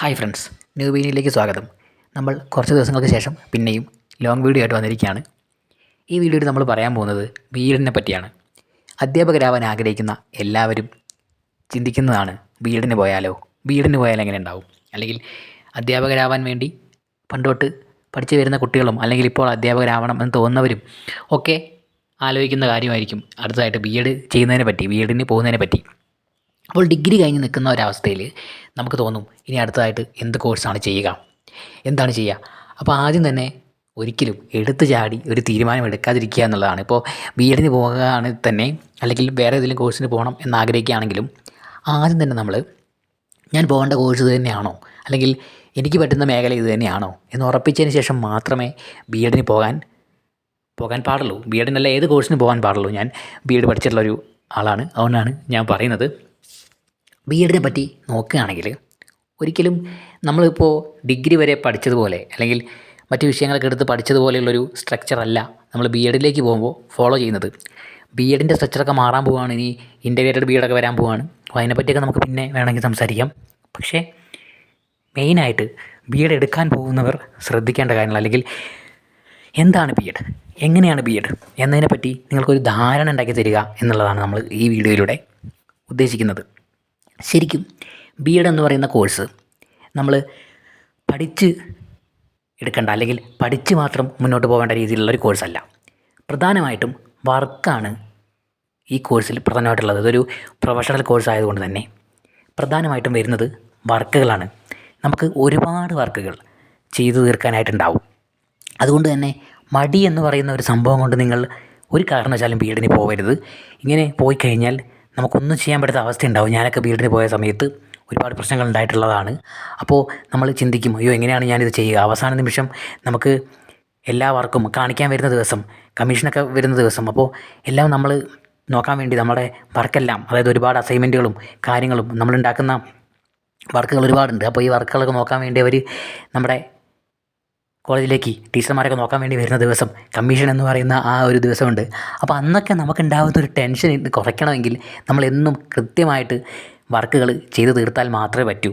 Hi friends new വീഡിയോയിലേക്ക് സ്വാഗതം. നമ്മൾ കുറച്ച് ദിവസങ്ങൾക്ക് ശേഷം പിന്നെയും ലോങ് വീഡിയോ ആയിട്ട് വന്നിരിക്കുകയാണ്. ഈ വീഡിയോയിൽ നമ്മൾ പറയാൻ പോകുന്നത് ബി എഡിനെ പറ്റിയാണ്. അധ്യാപകരാവാൻ ആഗ്രഹിക്കുന്ന എല്ലാവരും ചിന്തിക്കുന്നതാണ് ബി എഡിന് പോയാലോ ബി എഡിന് പോയാൽ എങ്ങനെ ഉണ്ടാവും? അല്ലെങ്കിൽ അധ്യാപകരാവാൻ വേണ്ടി പണ്ടോട്ട് പഠിച്ചു വരുന്ന കുട്ടികളും അല്ലെങ്കിൽ ഇപ്പോൾ അധ്യാപകരാവണം എന്ന് തോന്നുന്നവരും ഒക്കെ ആലോചിക്കുന്ന കാര്യമായിരിക്കും അടുത്തതായിട്ട് ബി എഡ് ചെയ്യുന്നതിനെ പറ്റി ബി എഡിന് പോകുന്നതിനെ പറ്റി. അപ്പോൾ ഡിഗ്രി കഴിഞ്ഞ് നിൽക്കുന്ന ഒരവസ്ഥയിൽ നമുക്ക് തോന്നും ഇനി അടുത്തതായിട്ട് എന്ത് കോഴ്സാണ് ചെയ്യുക? എന്താണ് ചെയ്യുക? അപ്പോൾ ആദ്യം തന്നെ ഒരിക്കലും എടുത്തു ചാടി ഒരു തീരുമാനം എടുക്കാതിരിക്കുക എന്നുള്ളതാണ്. ഇപ്പോൾ ബി എഡിന് പോകുകയാണെങ്കിൽ തന്നെ അല്ലെങ്കിൽ വേറെ ഏതെങ്കിലും കോഴ്സിന് പോകണം എന്നാഗ്രഹിക്കുകയാണെങ്കിലും ആദ്യം തന്നെ നമ്മൾ ഞാൻ പോകേണ്ട കോഴ്സ് ഇത് തന്നെയാണോ? അല്ലെങ്കിൽ എനിക്ക് പറ്റുന്ന മേഖല ഇത് തന്നെയാണോ? എന്ന് ഉറപ്പിച്ചതിന് ശേഷം മാത്രമേ ബി എഡിന് പോകാൻ പോകാൻ പാടുള്ളൂ. ബി എഡിനല്ല ഏത് കോഴ്സിന് പോകാൻ പാടുള്ളൂ. ഞാൻ ബി എഡ് പഠിച്ചിട്ടുള്ള ഒരു ആളാണ്. അതുകൊണ്ടാണ് ഞാൻ പറയുന്നത്. ബി എഡിനെ പറ്റി നോക്കുകയാണെങ്കിൽ ഒരിക്കലും നമ്മളിപ്പോൾ ഡിഗ്രി വരെ പഠിച്ചതുപോലെ അല്ലെങ്കിൽ മറ്റ് വിഷയങ്ങളൊക്കെ എടുത്ത് പഠിച്ചതുപോലെയുള്ളൊരു സ്ട്രക്ചറല്ല നമ്മൾ ബി എഡിലേക്ക് പോകുമ്പോൾ ഫോളോ ചെയ്യുന്നത്. ബി എഡിന്റെ സ്ട്രക്ചറൊക്കെ മാറാൻ പോവുകയാണ് ഇനി ഇന്റഗ്രേറ്റഡ് ബി എഡൊക്കെ വരാൻ പോവുകയാണ്. അപ്പോൾ അതിനെപ്പറ്റിയൊക്കെ നമുക്ക് പിന്നെ വേണമെങ്കിൽ സംസാരിക്കാം. പക്ഷേ മെയിനായിട്ട് ബി എഡ് എടുക്കാൻ പോകുന്നവർ ശ്രദ്ധിക്കേണ്ട കാര്യങ്ങൾ അല്ലെങ്കിൽ എന്താണ് ബി എഡ് എങ്ങനെയാണ് ബി എഡ് എന്നതിനെപ്പറ്റി നിങ്ങൾക്കൊരു ധാരണ ഉണ്ടാക്കി തരിക എന്നുള്ളതാണ് നമ്മൾ ഈ വീഡിയോയിലൂടെ ഉദ്ദേശിക്കുന്നത്. ശരിക്കും ബി എഡ് എന്ന് പറയുന്ന കോഴ്സ് നമ്മൾ പഠിച്ച് എടുക്കേണ്ട അല്ലെങ്കിൽ പഠിച്ച് മാത്രം മുന്നോട്ട് പോകേണ്ട രീതിയിലുള്ള ഒരു കോഴ്സല്ല പ്രധാനമായിട്ടും വർക്കാണ് ഈ കോഴ്സിൽ പ്രധാനമായിട്ടുള്ളത്. ഇതൊരു പ്രൊഫഷണൽ കോഴ്സ് ആയതുകൊണ്ട് തന്നെ പ്രധാനമായിട്ടും വരുന്നത് വർക്കുകളാണ്. നമുക്ക് ഒരുപാട് വർക്കുകൾ ചെയ്തു തീർക്കാനായിട്ടുണ്ടാവും. അതുകൊണ്ട് തന്നെ മടി എന്ന് പറയുന്ന ഒരു സംഭവം കൊണ്ട് നിങ്ങൾ ഒരു കാരണവശാലും ബി എഡിന് പോകരുത് ഇങ്ങനെ പോയി കഴിഞ്ഞാൽ നമുക്കൊന്നും ചെയ്യാൻ പറ്റാത്ത അവസ്ഥ ഉണ്ടാവും ഞാനൊക്കെ വീട്ടിൽ പോയ സമയത്ത് ഒരുപാട് പ്രശ്നങ്ങൾ ഉണ്ടായിട്ടുള്ളതാണ്. അപ്പോൾ നമ്മൾ ചിന്തിക്കും അയ്യോ എങ്ങനെയാണ് ഞാനിത് ചെയ്യുക? അവസാന നിമിഷം നമുക്ക് എല്ലാ വർക്കും കാണിക്കാൻ വരുന്ന ദിവസം കമ്മീഷനൊക്കെ വരുന്ന ദിവസം അപ്പോൾ എല്ലാം നമ്മൾ നോക്കാൻ വേണ്ടി നമ്മുടെ വർക്കെല്ലാം അതായത് ഒരുപാട് അസൈൻമെന്റുകളും കാര്യങ്ങളും നമ്മളുണ്ടാക്കുന്ന വർക്കുകൾ ഒരുപാടുണ്ട്. അപ്പോൾ ഈ വർക്കുകളൊക്കെ നോക്കാൻ വേണ്ടി അവർ നമ്മുടെ കോളേജിലേക്ക് ടീച്ചർമാരൊക്കെ നോക്കാൻ വേണ്ടി വരുന്ന ദിവസം കമ്മീഷൻ എന്ന് പറയുന്ന ആ ഒരു ദിവസമുണ്ട്. അപ്പോൾ അന്നൊക്കെ നമുക്കുണ്ടാകുന്ന ഒരു ടെൻഷൻ കുറയ്ക്കണമെങ്കിൽ നമ്മൾ എന്നും കൃത്യമായിട്ട് വർക്കുകൾ ചെയ്തു തീർത്താൽ മാത്രമേ പറ്റൂ.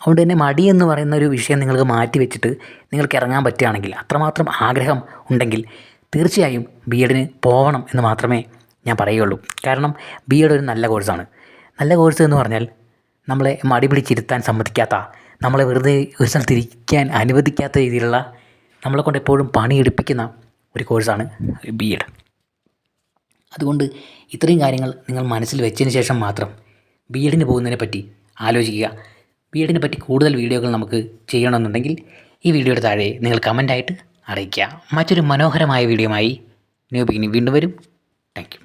അതുകൊണ്ട് തന്നെ മടി എന്ന് പറയുന്ന ഒരു വിഷയം നിങ്ങൾക്ക് മാറ്റി വെച്ചിട്ട് നിങ്ങൾക്ക് ഇറങ്ങാൻ പറ്റുകയാണെങ്കിൽ അത്രമാത്രം ആഗ്രഹം ഉണ്ടെങ്കിൽ തീർച്ചയായും ബി എഡിന് പോകണം എന്ന് മാത്രമേ ഞാൻ പറയുകയുള്ളൂ. കാരണം ബി എഡ് ഒരു നല്ല കോഴ്സാണ്. നല്ല കോഴ്സ് എന്ന് പറഞ്ഞാൽ നമ്മളെ മടി പിടിച്ചിരുത്താൻ സമ്മതിക്കാത്ത നമ്മളെ വെറുതെ ഒരു സ്ഥലത്തിരിക്കാൻ അനുവദിക്കാത്ത രീതിയിലുള്ള നമ്മളെ കൊണ്ട് എപ്പോഴും പണിയെടുപ്പിക്കുന്ന ഒരു കോഴ്സാണ് ബി എഡ് അതുകൊണ്ട് ഇത്രയും കാര്യങ്ങൾ നിങ്ങൾ മനസ്സിൽ വെച്ചതിന് ശേഷം മാത്രം ബി എഡിന് പോകുന്നതിനെ പറ്റി ആലോചിക്കുക. ബി എഡിനെ പറ്റി കൂടുതൽ വീഡിയോകൾ നമുക്ക് ചെയ്യണമെന്നുണ്ടെങ്കിൽ ഈ വീഡിയോയുടെ താഴെ നിങ്ങൾ കമന്റായിട്ട് അറിയിക്കുക. മറ്റൊരു മനോഹരമായ വീഡിയോയുമായി ന്യൂ ബിഗിനി വീണ്ടും വരും. താങ്ക്